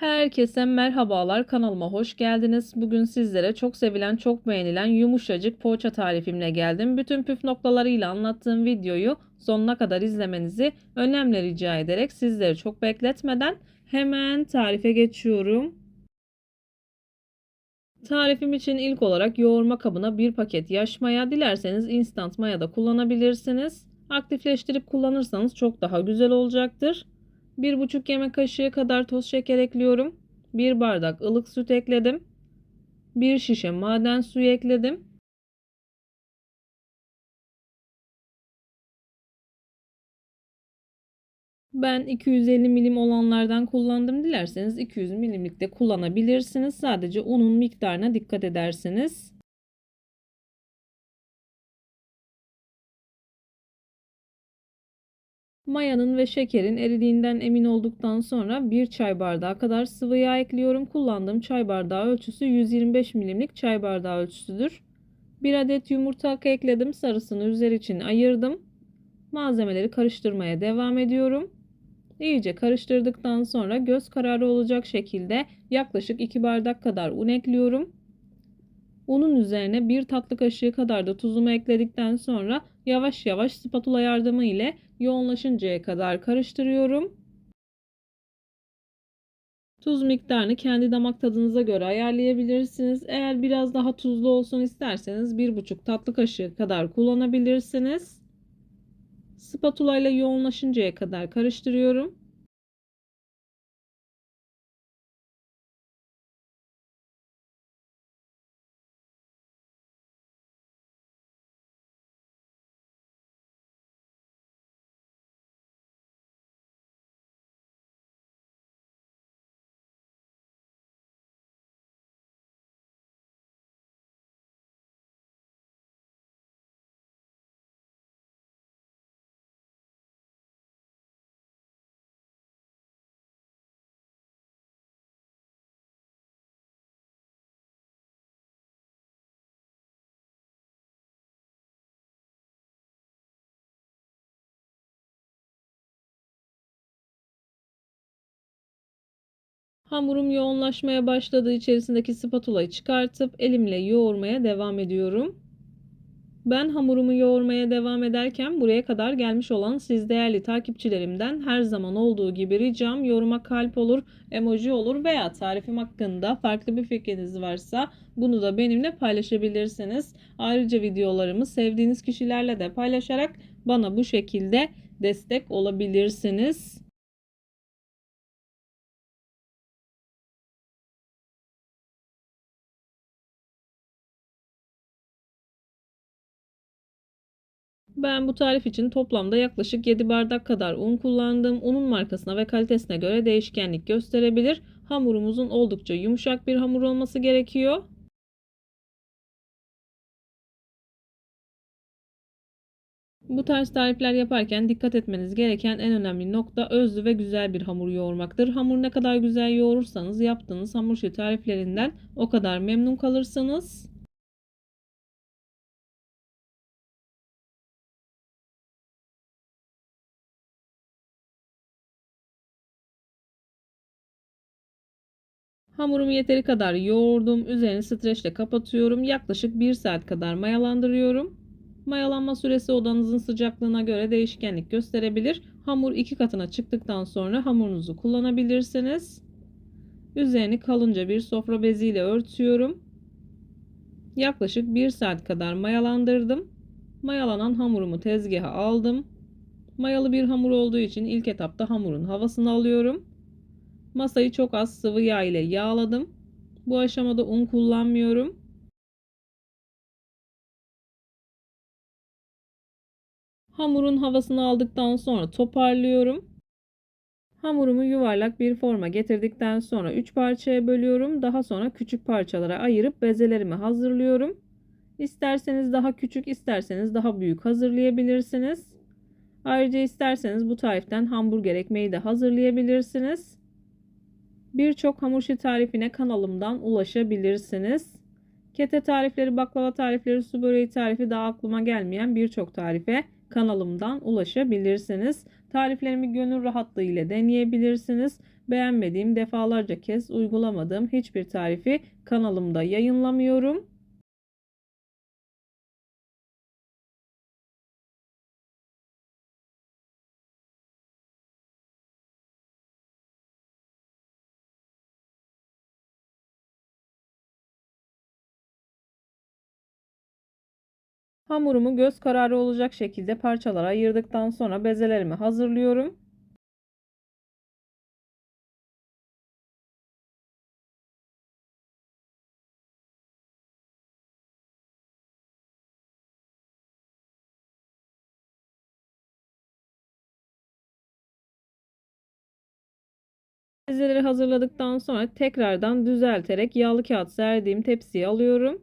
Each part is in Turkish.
Herkese merhabalar kanalıma hoş geldiniz. Bugün sizlere çok sevilen çok beğenilen yumuşacık poğaça tarifimle geldim. Bütün püf noktalarıyla anlattığım videoyu sonuna kadar izlemenizi önemli rica ederek sizleri çok bekletmeden hemen tarife geçiyorum. Tarifim için ilk olarak yoğurma kabına bir paket yaş maya dilerseniz instant maya da kullanabilirsiniz. Aktifleştirip kullanırsanız çok daha güzel olacaktır. 1,5 yemek kaşığı kadar toz şeker ekliyorum. 1 bardak ılık süt ekledim. 1 şişe maden suyu ekledim. Ben 250 milim olanlardan kullandım. Dilerseniz 200 milimlik de kullanabilirsiniz. Sadece unun miktarına dikkat edersiniz. Mayanın ve şekerin eridiğinden emin olduktan sonra 1 çay bardağı kadar sıvı yağ ekliyorum. Kullandığım çay bardağı ölçüsü 125 milimlik çay bardağı ölçüsüdür. 1 adet yumurta akı ekledim. Sarısını üzeri için ayırdım. Malzemeleri karıştırmaya devam ediyorum. İyice karıştırdıktan sonra göz kararı olacak şekilde yaklaşık 2 bardak kadar un ekliyorum. Unun üzerine 1 tatlı kaşığı kadar da tuzumu ekledikten sonra yavaş yavaş spatula yardımı ile yoğunlaşıncaya kadar karıştırıyorum. Tuz miktarını kendi damak tadınıza göre ayarlayabilirsiniz. Eğer biraz daha tuzlu olsun isterseniz 1,5 tatlı kaşığı kadar kullanabilirsiniz. Spatula ile yoğunlaşıncaya kadar karıştırıyorum. Hamurum yoğunlaşmaya başladığı içerisindeki spatulayı çıkartıp elimle yoğurmaya devam ediyorum. Ben hamurumu yoğurmaya devam ederken buraya kadar gelmiş olan siz değerli takipçilerimden her zaman olduğu gibi ricam yoruma kalp olur, emoji olur veya tarifim hakkında farklı bir fikriniz varsa bunu da benimle paylaşabilirsiniz. Ayrıca videolarımı sevdiğiniz kişilerle de paylaşarak bana bu şekilde destek olabilirsiniz. Ben bu tarif için toplamda yaklaşık 7 bardak kadar un kullandım. Unun markasına ve kalitesine göre değişkenlik gösterebilir. Hamurumuzun oldukça yumuşak bir hamur olması gerekiyor. Bu tarz tarifler yaparken dikkat etmeniz gereken en önemli nokta özlü ve güzel bir hamur yoğurmaktır. Hamur ne kadar güzel yoğurursanız yaptığınız hamur işi tariflerinden o kadar memnun kalırsınız. Hamurumu yeteri kadar yoğurdum. Üzerini streçle kapatıyorum. Yaklaşık 1 saat kadar mayalandırıyorum. Mayalanma süresi odanızın sıcaklığına göre değişkenlik gösterebilir. Hamur iki katına çıktıktan sonra hamurunuzu kullanabilirsiniz. Üzerini kalınca bir sofra beziyle örtüyorum. Yaklaşık 1 saat kadar mayalandırdım. Mayalanan hamurumu tezgaha aldım. Mayalı bir hamur olduğu için ilk etapta hamurun havasını alıyorum. Masayı çok az sıvı yağ ile yağladım. Bu aşamada un kullanmıyorum. Hamurun havasını aldıktan sonra toparlıyorum. Hamurumu yuvarlak bir forma getirdikten sonra 3 parçaya bölüyorum. Daha sonra küçük parçalara ayırıp bezelerimi hazırlıyorum. İsterseniz daha küçük, isterseniz daha büyük hazırlayabilirsiniz. Ayrıca isterseniz bu tariften hamburger ekmeği de hazırlayabilirsiniz. Birçok hamur işi tarifine kanalımdan ulaşabilirsiniz. Kete tarifleri, baklava tarifleri, su böreği tarifi daha aklıma gelmeyen birçok tarife kanalımdan ulaşabilirsiniz. Tariflerimi gönül rahatlığı ile deneyebilirsiniz. beğenmediğim, defalarca kez uygulamadığım hiçbir tarifi kanalımda yayınlamıyorum. Hamurumu göz kararı olacak şekilde parçalara ayırdıktan sonra bezelerimi hazırlıyorum. Bezeleri hazırladıktan sonra tekrardan düzelterek yağlı kağıt serdiğim tepsiye alıyorum.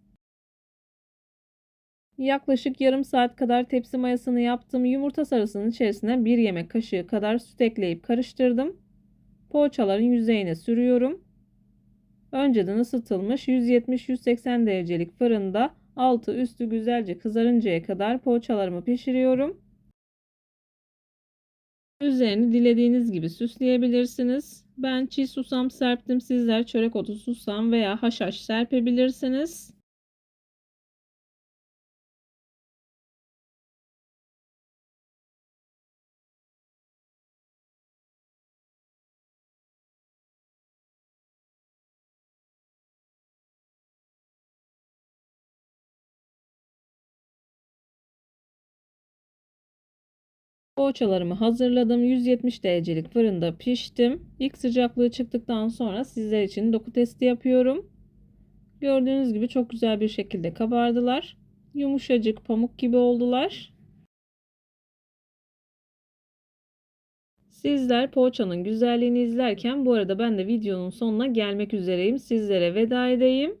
Yaklaşık yarım saat kadar tepsi mayasını yaptım. Yumurta sarısının içerisine bir yemek kaşığı kadar süt ekleyip karıştırdım. Poğaçaların yüzeyine sürüyorum. Önceden ısıtılmış 170-180 derecelik fırında altı üstü güzelce kızarıncaya kadar poğaçalarımı pişiriyorum. Üzerini dilediğiniz gibi süsleyebilirsiniz. Ben çiğ susam serptim. Sizler çörek otu susam veya haşhaş serpebilirsiniz. Poğaçalarımı hazırladım. 170 derecelik fırında piştim. İlk sıcaklığı çıktıktan sonra sizler için doku testi yapıyorum. Gördüğünüz gibi çok güzel bir şekilde kabardılar. Yumuşacık pamuk gibi oldular. Sizler poğaçanın güzelliğini izlerken bu arada ben de videonun sonuna gelmek üzereyim. Sizlere veda edeyim.